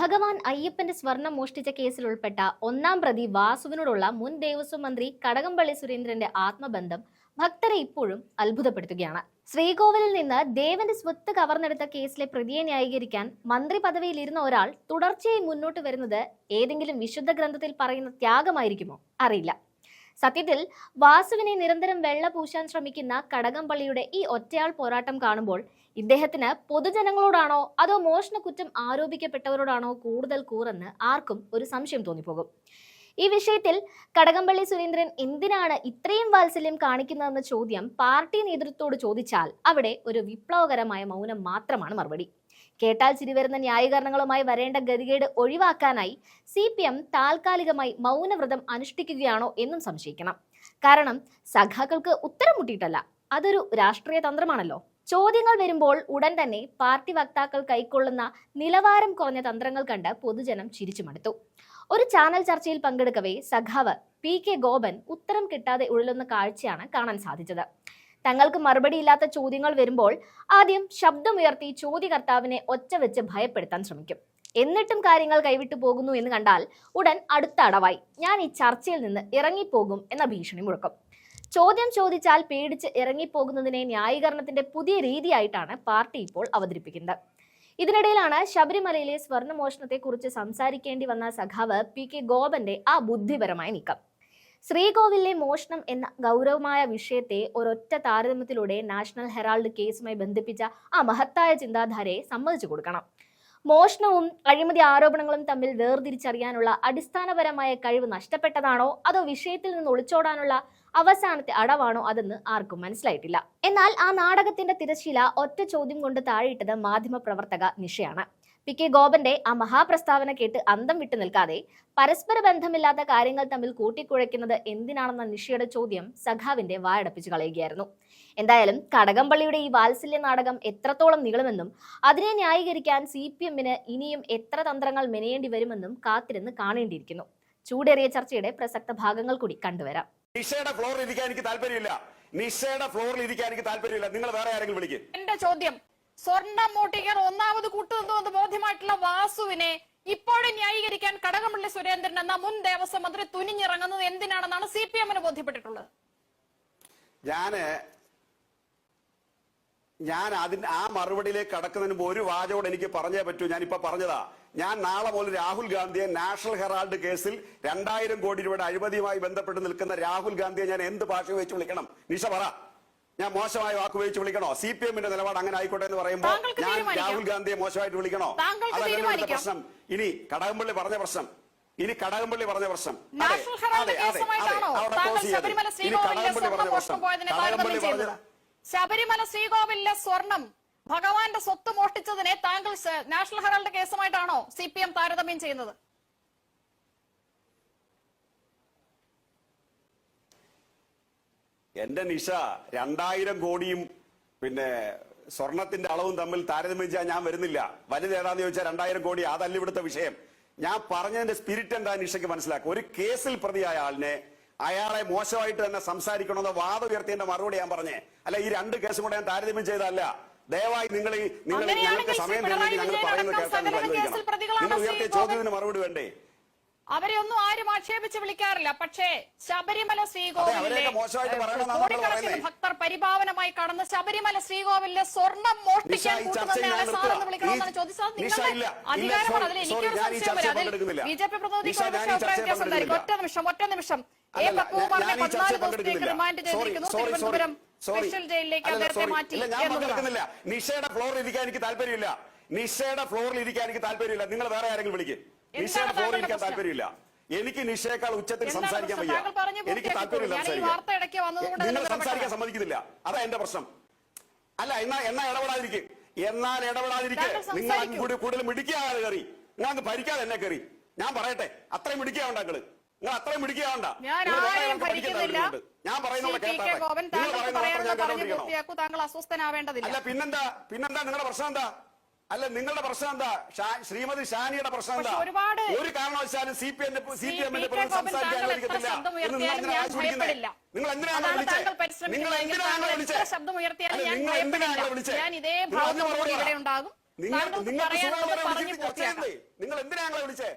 ഭഗവാൻ അയ്യപ്പന്റെ സ്വർണം മോഷ്ടിച്ച കേസിൽ ഉൾപ്പെട്ട ഒന്നാം പ്രതി വാസുവിനോടുള്ള മുൻ ദേവസ്വം മന്ത്രി കടകംപള്ളി സുരേന്ദ്രന്റെ ആത്മബന്ധം ഭക്തരെ ഇപ്പോഴും അത്ഭുതപ്പെടുത്തുകയാണ്. ശ്രീകോവിലിൽ നിന്ന് ദേവന്റെ സ്വത്ത് കവർന്നെടുത്ത കേസിലെ പ്രതിയെ ന്യായീകരിക്കാൻ മന്ത്രി പദവിയിൽ ഇരുന്ന ഒരാൾ തുടർച്ചയായി മുന്നോട്ട് വരുന്നത് ഏതെങ്കിലും വിശുദ്ധ ഗ്രന്ഥത്തിൽ പറയുന്ന ത്യാഗമായിരിക്കുമോ? അറിയില്ല. സത്യത്തിൽ വാസുവിനെ നിരന്തരം വെള്ള പൂശാൻ ശ്രമിക്കുന്ന കടകംപള്ളിയുടെ ഈ ഒറ്റയാൾ പോരാട്ടം കാണുമ്പോൾ ഇദ്ദേഹത്തിന് പൊതുജനങ്ങളോടാണോ അതോ മോഷണ കുറ്റം ആരോപിക്കപ്പെട്ടവരോടാണോ കൂടുതൽ കൂറെന്ന് ആർക്കും ഒരു സംശയം തോന്നിപ്പോകും. ഈ വിഷയത്തിൽ കടകംപള്ളി സുരേന്ദ്രൻ എന്തിനാണ് ഇത്രയും വാത്സല്യം കാണിക്കുന്നതെന്ന ചോദ്യം പാർട്ടി നേതൃത്വത്തോട് ചോദിച്ചാൽ അവിടെ ഒരു വിപ്ലവകരമായ മൗനം മാത്രമാണ് മറുപടി. കേട്ടാൽ ചിരിവരുന്ന ന്യായീകരണങ്ങളുമായി വരേണ്ട ഗതികേട് ഒഴിവാക്കാനായി സി പി എം താൽക്കാലികമായി മൗനവ്രതം അനുഷ്ഠിക്കുകയാണോ എന്നും സംശയിക്കണം. കാരണം സഖാക്കൾക്ക് ഉത്തരം മുട്ടിയിട്ടല്ല. അതൊരു രാഷ്ട്രീയ തന്ത്രമാണല്ലോ. ചോദ്യങ്ങൾ വരുമ്പോൾ ഉടൻ തന്നെ പാർട്ടി വക്താക്കൾ കൈക്കൊള്ളുന്ന നിലവാരം കുറഞ്ഞ തന്ത്രങ്ങൾ കണ്ട് പൊതുജനം ചിരിച്ചു മടുത്തു. ഒരു ചാനൽ ചർച്ചയിൽ പങ്കെടുക്കവേ സഖാവ് പി കെ ഗോപൻ ഉത്തരം കിട്ടാതെ ഉഴലുന്ന കാഴ്ചയാണ് കാണാൻ സാധിച്ചത്. തങ്ങൾക്ക് മറുപടിയില്ലാത്ത ചോദ്യങ്ങൾ വരുമ്പോൾ ആദ്യം ശബ്ദമുയർത്തി ചോദ്യകർത്താവിനെ ഒച്ച വെച്ച് ഭയപ്പെടുത്താൻ ശ്രമിക്കും. എന്നിട്ടും കാര്യങ്ങൾ കൈവിട്ടു പോകുന്നു എന്ന് കണ്ടാൽ ഉടൻ അടുത്ത അടവായി. ഞാൻ ഈ ചർച്ചയിൽ നിന്ന് ഇറങ്ങിപ്പോകും എന്ന ഭീഷണി മുഴക്കും. ചോദ്യം ചോദിച്ചാൽ പേടിച്ച് ഇറങ്ങിപ്പോകുന്നതിനെ ന്യായീകരണത്തിന്റെ പുതിയ രീതിയായിട്ടാണ് പാർട്ടി ഇപ്പോൾ അവതരിപ്പിക്കുന്നത്. ഇതിനിടയിലാണ് ശബരിമലയിലെ സ്വർണമോഷണത്തെക്കുറിച്ച് സംസാരിക്കേണ്ടി വന്ന സഖാവ് പി കെ ഗോപന്റെ ആ ബുദ്ധിപരമായ നീക്കം. ശ്രീകോവിലെ മോഷണം എന്ന ഗൗരവമായ വിഷയത്തെ ഒരൊറ്റ താരതമ്യത്തിലൂടെ നാഷണൽ ഹെറാൾഡ് കേസുമായി ബന്ധിപ്പിച്ച ആ മഹത്തായ ചിന്താധാരയെ സമ്മതിച്ചു കൊടുക്കണം. മോഷണവും അഴിമതി ആരോപണങ്ങളും തമ്മിൽ വേർതിരിച്ചറിയാനുള്ള അടിസ്ഥാനപരമായ കഴിവ് നഷ്ടപ്പെട്ടതാണോ? അതോ വിഷയത്തിൽ നിന്ന് ഒളിച്ചോടാനുള്ള അവസാനത്തെ അടവാണോ? അതെന്ന് ആർക്കും മനസ്സിലായിട്ടില്ല. എന്നാൽ ആ നാടകത്തിന്റെ തിരശീല ഒറ്റ ചോദ്യം കൊണ്ട് താഴെയിട്ടത് മാധ്യമപ്രവർത്തക നിഷയാണ്. പി കെ ഗോപന്റെ ആ മഹാപ്രസ്താവന കേട്ട് അന്തം വിട്ടു നിൽക്കാതെ പരസ്പര ബന്ധമില്ലാത്ത കാര്യങ്ങൾ തമ്മിൽ കൂട്ടിക്കുഴയ്ക്കുന്നത് എന്തിനാണെന്ന നിഷയുടെ ചോദ്യം സഖാവിന്റെ വായടപ്പിച്ചു കളയുകയായിരുന്നു. എന്തായാലും കടകംപള്ളിയുടെ ഈ വാത്സല്യ നാടകം എത്രത്തോളം നീളുമെന്നും അതിനെ ന്യായീകരിക്കാൻ സി പി എമ്മിന് ഇനിയും എത്ര തന്ത്രങ്ങൾ മെനയേണ്ടി വരുമെന്നും കാത്തിരുന്ന് കാണേണ്ടിയിരിക്കുന്നു. ചൂടേറിയ ചർച്ചയുടെ പ്രസക്ത ഭാഗങ്ങൾ കൂടി കണ്ടുവരാം. നിഷയുടെ ഫ്ലോറിൽ ഇരിക്കാൻ എനിക്ക് താല്പര്യമില്ല. നിഷയുടെ ഫ്ലോറിൽ ഇരിക്കാൻ എനിക്ക് താല്പര്യമില്ല. നിങ്ങൾ വേറെ ആരെങ്കിലും വിളിക്കും. എന്റെ ചോദ്യം സ്വർണം മോട്ടിക്കാൻ ഒന്നാമത് കൂട്ടുനിന്നു എന്ന് ബോധ്യമായിട്ടുള്ള വാസുവിനെ ഇപ്പോഴും ന്യായീകരിക്കാൻ കടകംപള്ളി സുരേന്ദ്രൻ എന്ന മുൻ ദേവസ്വം മന്ത്രി തുനിഞ്ഞിറങ്ങുന്നത് എന്തിനാണെന്നാണ് സി പി എമ്മിന് ബോധ്യപ്പെട്ടിട്ടുള്ളത്? ഞാൻ ഞാൻ അതിന് ആ മറുപടിയിലേക്ക് കടക്കുന്നതിന് മുമ്പ് ഒരു വാചകോട് എനിക്ക് പറഞ്ഞേ പറ്റൂ. ഞാൻ ഇപ്പൊ പറഞ്ഞതാ. ഞാൻ നാളെ മുതൽ രാഹുൽ ഗാന്ധിയെ നാഷണൽ ഹെറാൾഡ് കേസിൽ രണ്ടായിരം കോടി രൂപയുടെ അഴിമതിയുമായി ബന്ധപ്പെട്ട് നിൽക്കുന്ന രാഹുൽ ഗാന്ധിയെ ഞാൻ എന്ത് ഭാഷ വെച്ച് വിളിക്കണം? നിഷ പറ. ഞാൻ മോശമായ വാക്ക് ഉപയോഗിച്ച് വിളിക്കണോ? സി പി എമ്മിന്റെ നിലപാട് അങ്ങനെ ആയിക്കോട്ടെ എന്ന് പറയുമ്പോൾ ഞാൻ രാഹുൽ ഗാന്ധിയെ മോശമായിട്ട് വിളിക്കണോ? അതല്ല പ്രശ്നം. ഇനി കടകംപള്ളി പറഞ്ഞ പ്രശ്നം. ഇനി കടകംപള്ളി പറഞ്ഞ പ്രശ്നം. ശബരിമല ശ്രീകോവിലിലെ സ്വർണം ഭഗവാന്റെ സ്വത്ത് മോഷ്ടിച്ചതിനെ താങ്കൾ നാഷണൽ ഹെറാൾഡ് കേസുമായിട്ടാണോ സി പി എം താരതമ്യം ചെയ്യുന്നത്? എന്റെ നിഷ രണ്ടായിരം കോടിയും പിന്നെ സ്വർണത്തിന്റെ അളവും തമ്മിൽ താരതമ്യം ചെയ്യാൻ ഞാൻ വരുന്നില്ല. വലുത് ഏതാന്ന് ചോദിച്ചാൽ രണ്ടായിരം കോടി അതല്ല ഇവിടുത്തെ വിഷയം. ഞാൻ പറഞ്ഞതിന്റെ സ്പിരിറ്റ് എന്താ നിഷയ്ക്ക് മനസ്സിലാക്കുക. ഒരു കേസിൽ പ്രതിയായ ആളിനെ അയാളെ മോശമായിട്ട് തന്നെ സംസാരിക്കണമെന്ന് വാദം ഉയർത്തിയതിന്റെ മറുപടി ഞാൻ പറഞ്ഞേ. അല്ല ഈ രണ്ട് കേസും കൂടെ ഞാൻ താരതമ്യം ചെയ്തതല്ല. ദയവായി നിങ്ങൾ നിങ്ങൾ ഞങ്ങൾക്ക് സമയം തരുന്നെങ്കിൽ ഞങ്ങൾ പറയുന്നത് കേൾക്കാൻ നിങ്ങൾ ഉയർത്തിയ ചോദ്യത്തിന് മറുപടി വേണ്ടേ? അവരെ ഒന്നും ആരും ആക്ഷേപിച്ച് വിളിക്കാറില്ല. പക്ഷേ ശബരിമല അതെ, ശ്രീകോവിലെ മോശമായിട്ട് പറയണമെന്നാണ് കോടിക്കണക്കിന്. ഭക്തർ പരിപാവനമായി കടന്ന് ശബരിമല ശ്രീകോവിലെ സ്വർണം മോഷ്ടിക്കാൻ കൂട്ടുന്നതിനെ സാറെന്ന് വിളിക്കണമെന്നാണ് ചോദിച്ചത് നിങ്ങളുടെ അധികാരമാണ് അതിൽ. എനിക്കൊരു സംശയം വരും. അതിൽ. ബി ജെ പി പ്രതിനിധിക്ക് അഭിപ്രായം വ്യത്യാസം ഒറ്റ നിമിഷം ഒറ്റ നിമിഷം. എ പത്മകുമാറിനെ പതിനാല് ദിവസത്തേക്ക് റിമാൻഡ് ചെയ്തിരിക്കുന്നു. തിരുവനന്തപുരം സ്പെഷ്യൽ ജയിലിലേക്ക് അദ്ദേഹത്തെ മാറ്റി എന്നുള്ളതാണ് നിഷയുടെ ഫ്ലോറിൽ ഇരിക്കാൻ എനിക്ക് താല്പര്യമില്ല. നിഷയുടെ ഫ്ലോറിൽ ഇരിക്കാൻ എനിക്ക് താല്പര്യമില്ല. നിങ്ങൾ വേറെ ആരെങ്കിലും വിളിക്കും. താങ്കളുടെ ഇരിക്കാൻ താല്പര്യമില്ല. എനിക്ക് നിഷയേക്കാൾ ഉച്ചത്തിൽ സംസാരിക്കാൻ? വയ്യ. എനിക്ക്. താല്പര്യമില്ല സംസാരിക്കാൻ. നിങ്ങൾ സംസാരിക്കാൻ സമ്മതിക്കുന്നില്ല. അതാ എന്റെ പ്രശ്നം. അല്ല എന്നാ എന്നാ ഇടപെടാതിരിക്കും. എന്നാൽ ഇടപെടാതിരിക്കെ. നിങ്ങൾ. കൂടി കൂടുതൽ മിടിക്കാതെ കയറി. നിങ്ങൾക്ക് ഭരിക്കാതെ എന്നെ കയറി. ഞാൻ പറയട്ടെ അത്രയും മിടിക്കാവണ്ട നിങ്ങൾ. നിങ്ങൾ അത്രയും മിടിക്കാവണ്ട ഞാൻ പറയുന്നത് അല്ല പിന്നെന്താ പിന്നെന്താ നിങ്ങളുടെ പ്രശ്നം എന്താ? അല്ല നിങ്ങളുടെ പ്രശ്നം എന്താ? ശ്രീമതി ഷാനിയുടെ പ്രശ്നം എന്താ? ഒരുപാട് ഒരു കാരണവശാലും സി പി എമ്മിന്റെ സി പി എമ്മിന്റെ സംസാരിക്കാൻ അനുവദിക്കത്തില്ല നിങ്ങൾ എന്തിനാണ് വിളിച്ചത് നിങ്ങൾ എന്തിനാണ് വിളിച്ചത് നിങ്ങൾ എന്തിനാണ് വിളിച്ചത് നിങ്ങൾ നിങ്ങൾ വിളിച്ചേ?